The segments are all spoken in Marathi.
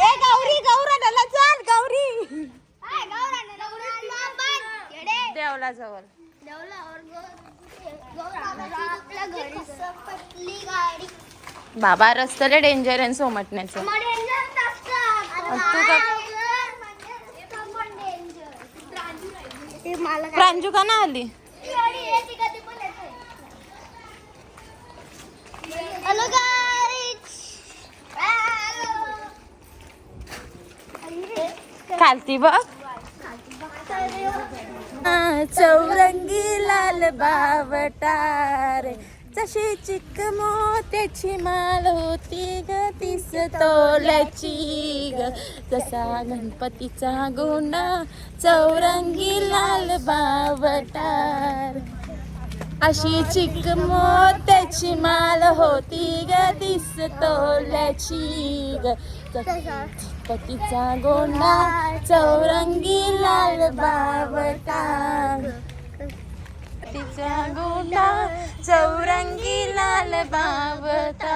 ए गौरी चल गौरी. देवला जवळ बाबा रस्त्याला डेंजर आहे सोमटण्याचं. प्रांजू का ना आली? खालती बघ. चौरंगी लाल बावटार. जशी चिक मोत्याची माल होती ग तीस तोल्याची ग. जसा गणपतीचा गोंडा चौरंगी लाल बावटार. अशी चिक मोत्याची माल होती ग तीस तोल्याची ग गणपतीचा गोंडा चौरंगी लाल बावटा तिचा गोंडा चौरंगी लाल बावटा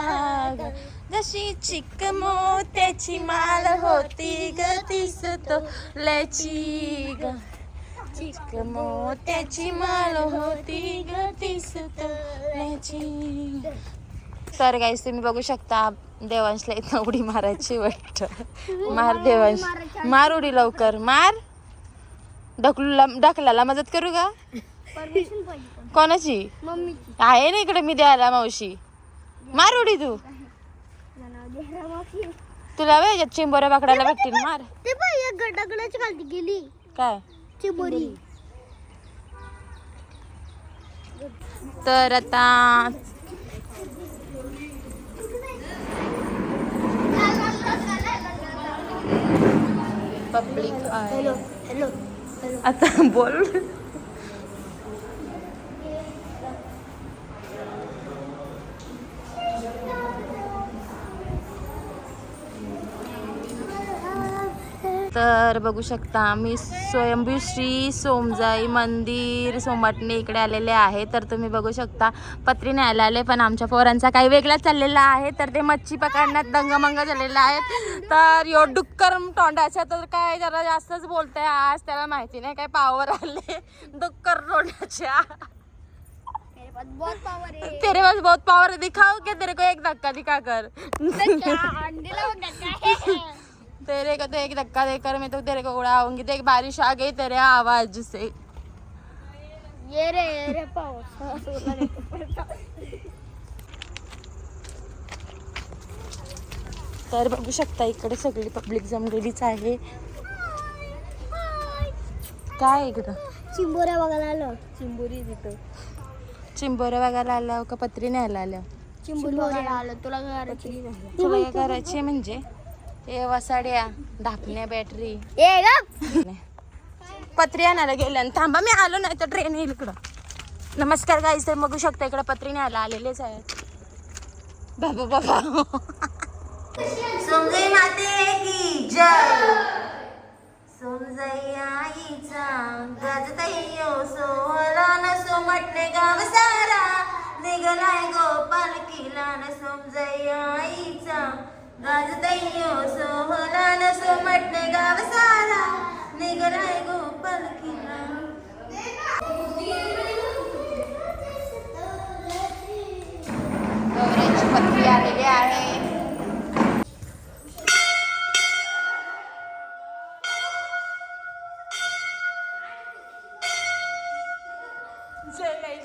जशी चिक मोत्याची माल होती ग दिसतो लची ग. चिक मोत्याची माळ होती ग दिसतो लची तर गाईस तुम्ही बघू शकता देवांशला इथं उडी मारायची वाटत. मार देवांश. मार उडी लवकर. मार. ढकलूला ढकलाला मदत करू का. कोणाची? आहे ना इकडे मी द्यायला मावशी. मार उडी तू. तुला वे याच्यात चिंबोऱ्या पकडायला भेटतील. मार. ते खालती गेली. काय? चिबोरी. तर आता पब्लिक आहे हॅलो हॅलो आता बोल तर बघू शकता आम्ही स्वयंभू श्री सोमजाई मंदिर सोमाटणे इकडे आलेले आहे. तर तुम्ही बघू शकता पत्री न्यायला आले पण आमच्या पोरांचा काही वेगळाच चाललेला आहे. तर ते मच्छी पकडण्यात दंगमंग झालेला आहे तर यो डुक्कर तोंडाच्या तर काय जरा जास्तच बोलतंय आज त्याला माहिती नाही काय पावर आले. डुक्कर तोंडाच्या. बहुत पावर है तेरे पास बहुत पावर है दिखाओ क्या तेरे को एक धक्का दिखा कर. तेरे को तो एक धक्का देकर मैं तो तेरे को उड़ाऊंगी। देख बारिश आ गई तेरे आवाज से। ये रे ये रे. तर बघू शकता इकडे सगळी पब्लिक जमलेलीच आहे. काय आहे इकडं? चिंबोऱ्या बघायला आलो. चिंबोरी तिथं. चिंबोऱ्या बघायला आल्या का पत्री न्यायला आल्या चिंबोरी बघायला आलो. तुला करायची तुला करायची म्हणजे? ए वसाड्या धापण्या बॅटरी गप. पत्री आणायला गेल्या थांबा मी आलो नाही तर ट्रेन येईल इकडं. नमस्कार गाईस तर बघू शकता इकडं पत्री न्यायला आलेलेच आहेत. बाबा बाबा. सोमजई माते की जय. सोमजई आईचा गाजतयो सोहला न सोमटणे गाव सारा. निघलाय गोपाल किला न सोमजई आईचा गाजतयो सोहला न सोमटणे गाव सारा. निघलाय गोपाल किला गौऱ्यांची आलेली आहे.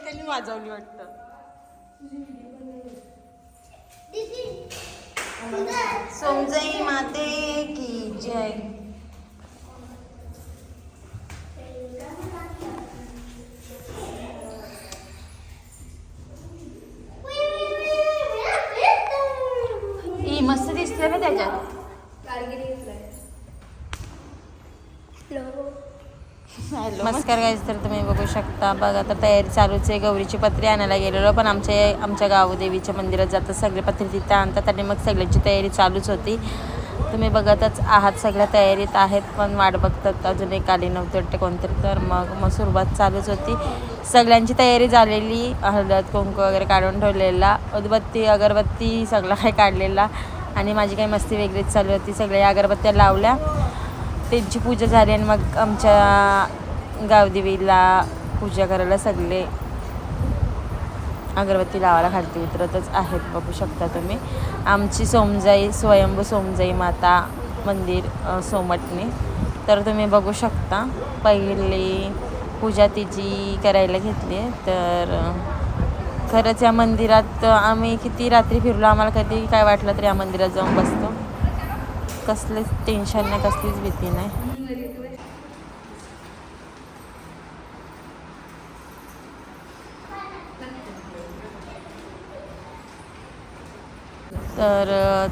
त्यांनी वाजवली वाटतं. सोमजई माते की जय ही मस्त दिसते ना त्याच्यात नमस्कार गाईज तर तुम्ही बघू शकता बघा तर तयारी चालूच आहे. गौरीची पत्री आणायला गेलेलो पण आमच्या आमच्या गावदेवीच्या मंदिरात जातात सगळे पत्री तिथं आणतात आणि मग सगळ्यांची तयारी चालूच होती. तुम्ही बघतच आहात सगळ्या तयारीत आहेत पण वाट बघतात अजून एक आली नव्हती वाटते कोणतरी तर मग मग सुरुवात चालूच होती. सगळ्यांची तयारी झालेली हळद कुंकू वगैरे काढून ठेवलेला उदबत्ती अगरबत्ती सगळं काही काढलेला आणि माझी काही मस्ती वेगळीच चालू होती. सगळ्या अगरबत्त्या लावल्या त्यांची पूजा झाली आणि मग आमच्या गावदेवीला पूजा करायला सगळे अगरबत्ती लावायला खालती उतरतच आहेत बघू शकता तुम्ही. आमची सोमजाई स्वयंभू सोमजाई माता मंदिर सोमटणे. तर तुम्ही बघू शकता पहिली पूजा तिची करायला घेतली तर खरंच या मंदिरात आम्ही किती रात्री फिरलो आम्हाला कधी काय वाटलं तर या मंदिरात जाऊन बसतो. कसलेच टेन्शन नाही कसलीच भीती नाही. तर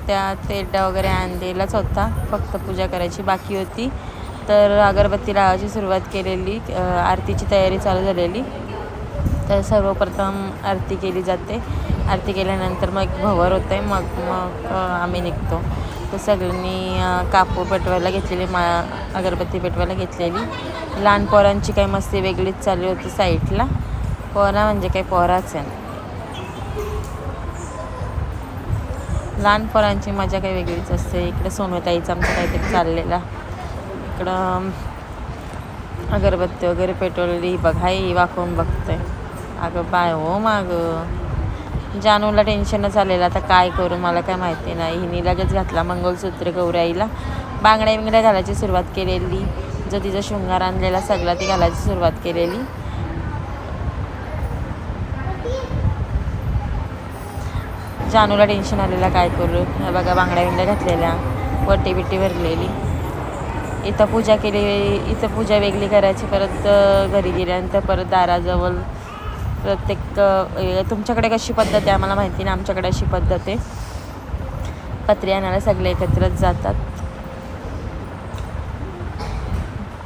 त्या तेरडा वगैरे आणलेलाच होता. फक्त पूजा करायची बाकी होती. तर अगरबत्ती लावायची सुरुवात केलेली. आरतीची तयारी चालू झालेली. तर सर्वप्रथम आरती केली जाते. आरती केल्यानंतर मग भवर होते मग मग आम्ही निघतो. तर सगळ्यांनी कापूर पेटवायला घेतलेली मा अगरबत्ती पेटवायला घेतलेली. लहान पोरांची काही मस्ती वेगळीच चालू होती साईडला. पोरा म्हणजे काही पोराच आहे. लहानपणांची मजा काही वेगळीच असते. इकडे सोनूताईचं आमचं काहीतरी चाललेला. इकडं अगरबत्ती वगैरे पेटवलेली. बघ हाय वाकून बघते अगं बाय हो माग. जानूला टेन्शनच आलेलं. आता काय करू मला काय माहिती नाही. हिने लगेच घातला मंगळसूत्र गौराईला बांगड्या बिंगड्या घालायची सुरुवात केलेली. जो तिचा शृंगार आणलेला सगळा ती घालायची सुरुवात केलेली. जानूला टेन्शन आलेलं काय करू? ह्या बघा बांगड्या बिंगड्या घातलेल्या वट्टी बिट्टी भरलेली. इथं पूजा केली इथं पूजा वेगळी करायची परत घरी गेल्यानंतर परत दाराजवळ प्रत्येक तुमच्याकडे कशी पद्धत आहे? आम्हाला माहिती नाही आमच्याकडे अशी पद्धत आहे. पत्री आणायला सगळे एकत्रच जातात.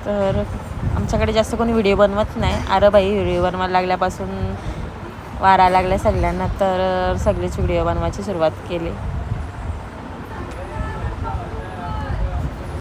तर आमच्याकडे जास्त कोणी व्हिडिओ बनवत नाही. अरे बाई व्हिडिओ बनवायला लागल्यापासून वारा लागल्या सगळ्यांना तर सगळेच व्हिडिओ बनवायची सुरुवात केली.